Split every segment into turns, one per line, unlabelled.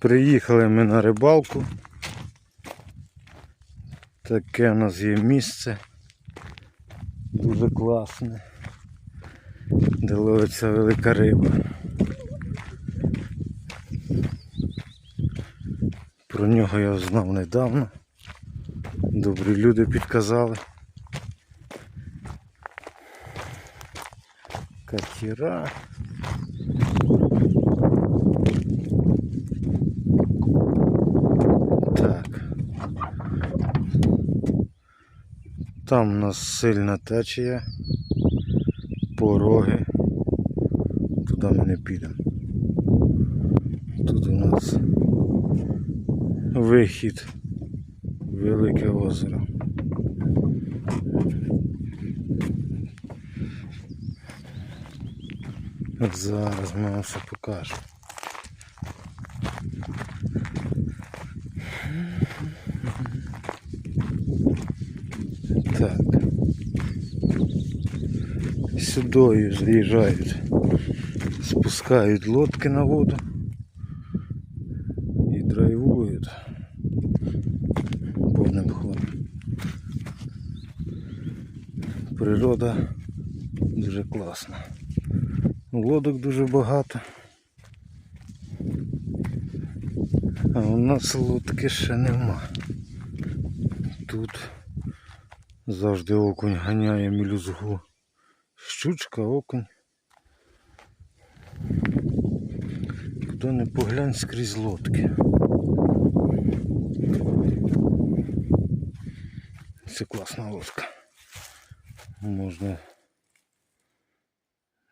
Приїхали ми на рибалку. Таке у нас є місце. Дуже класне. Де ловиться велика риба. Про нього я знав недавно. Добрі люди підказали. Катера. Так. Там у нас сильна течія, пороги. Туди ми не підемо. Тут у нас вихід Велике озеро. От зараз ми вам все покажемо. Так. Сюдою заїжджають, спускають лодки на воду і драйвують повним ходом. Природа дуже класна. Лодок дуже багато. А у нас лодки ще нема. Тут завжди окунь ганяє мілюзгу. Щучка, окунь. Хто не поглянь скрізь лодки. Це класна лодка. Можна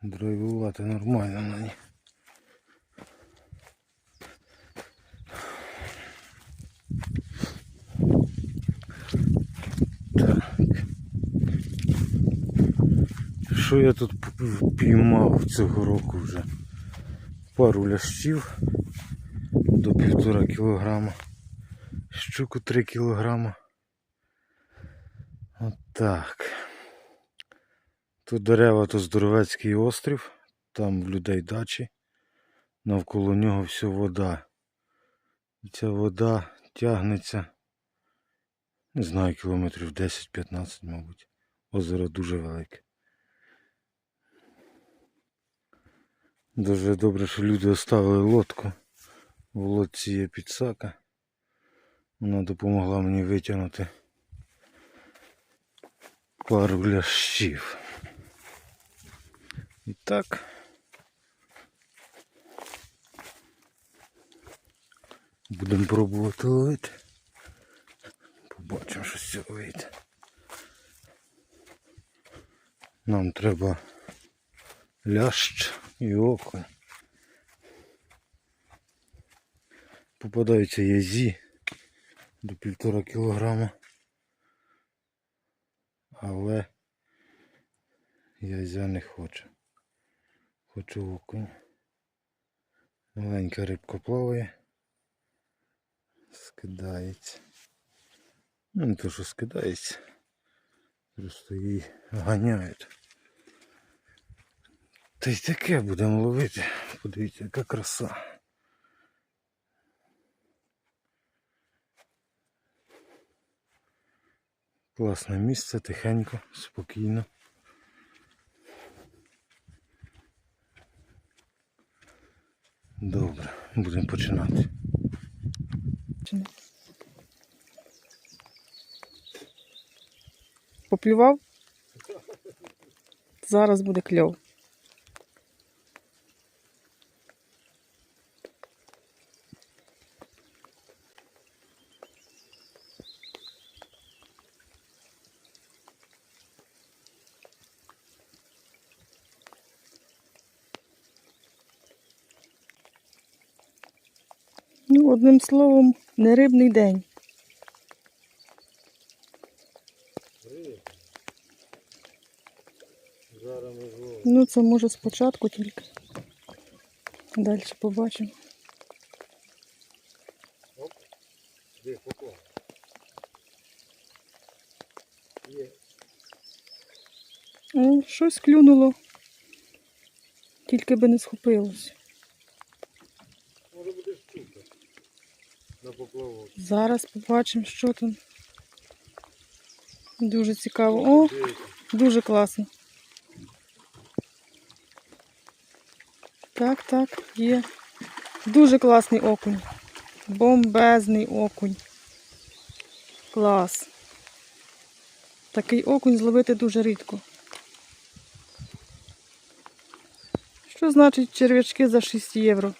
драйвувати нормально на ній. Що я тут піймав цього року вже? Пару лящів до півтора кілограма. Щуку 3 кілограма. Отак. Тут дерева, то здоровецький острів, там в людей дачі. Навколо нього все вода. Ця вода тягнеться, не знаю, кілометрів 10-15, мабуть. Озеро дуже велике. Дуже добре, що люди оставили лодку. В лодці є підсака. Вона допомогла мені витягнути пару лящів. І так. Будемо пробувати ловити. Побачимо, що з цього вийде. Нам треба лящ окунь. Попадаються язі до півтора кілограма. Але язя не хочу. Хочу окунь. Маленька рибка плаває. Скидається. Ну не то, що скидається. Просто її ганяють. Та й таке будемо ловити. Подивіться, яка краса. Класне місце, тихенько, спокійно. Добре, будемо починати.
Поплював? Зараз буде кльов. Ну, одним словом, не рибний день. Ну, це може спочатку тільки. Далі побачимо.
Оп, Де поклав? Є.
О, щось клюнуло. Тільки би не схопилось.
Може буде щука. На поплавок.
Зараз побачимо, що там. Дуже цікаво. О, дуже класно. Так, так, є. Дуже класний окунь. Бомбезний окунь. Клас. Такий окунь зловити дуже рідко. Що значить черв'ячки за 6 євро?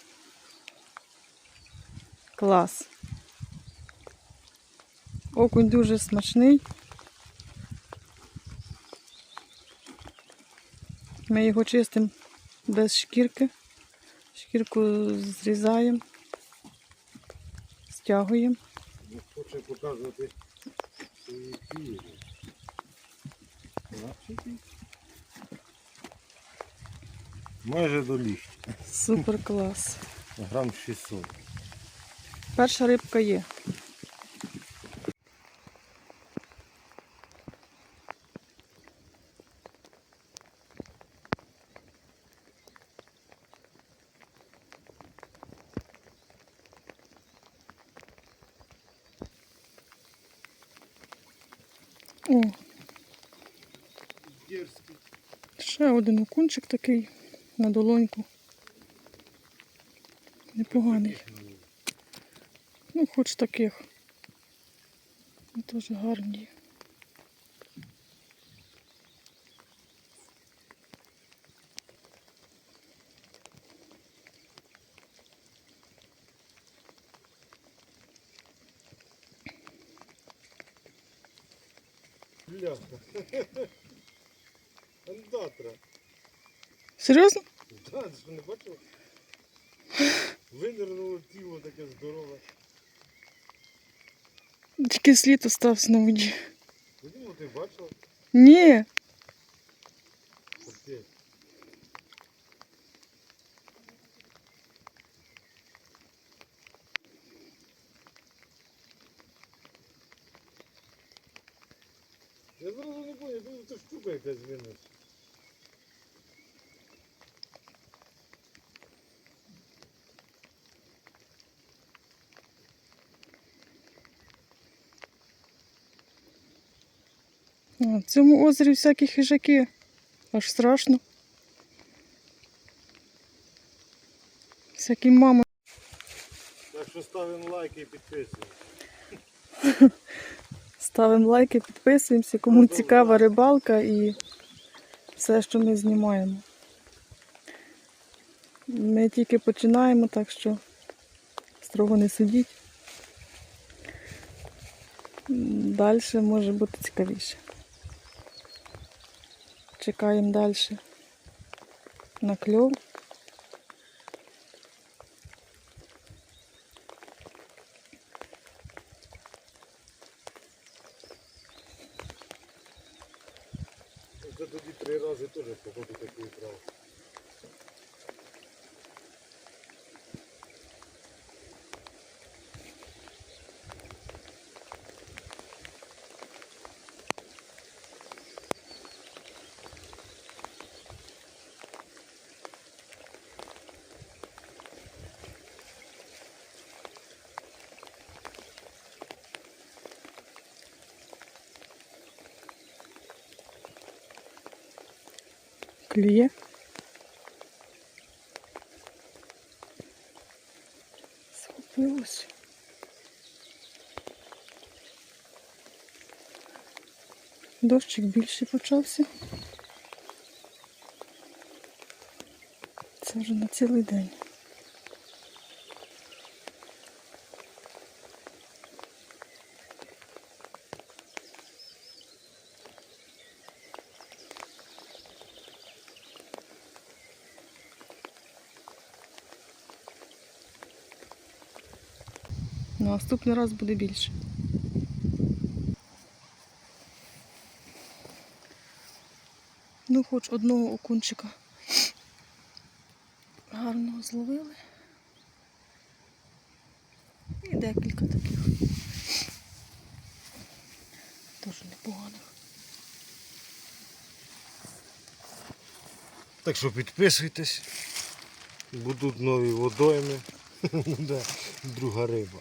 Клас. Окунь дуже смачний. Ми його чистимо без шкірки. Шкірку зрізаємо, стягуємо.
Ну, Хоче показувати свої фіги. Майже до ліхтя.
Супер клас.
Грам 600.
Перша рибка є. О,
Дерзкий.
ще один окунчик такий на долоньку. Непоганий. Ну, хоч таких. Дуже гарні.
Андатра.
Серйозно?
Да, ти що не бачив? Винирнуло тіло таке здорове.
Тільки слід остався на воді.
Я думав, ти бачила?
Ні.
Капець. Я зразу не понял, думаю, це штука якась винес.
В цьому озері всякі хижаки. Аж страшно. Всякі мами.
Так що ставимо лайки і підписуємо.
Ставимо лайки, підписуємося, кому цікава рибалка і все, що ми знімаємо. Ми тільки починаємо, так що строго не судіть. Далі може бути цікавіше. Чекаємо далі на кльов. Клює. Схопилось. Дощик більше почався. Це вже на цілий день. Наступний раз буде більше. Ну, хоч одного окунчика гарного зловили. І декілька таких. Теж непоганих.
Так що підписуйтесь. Будуть нові водойми. Друга риба.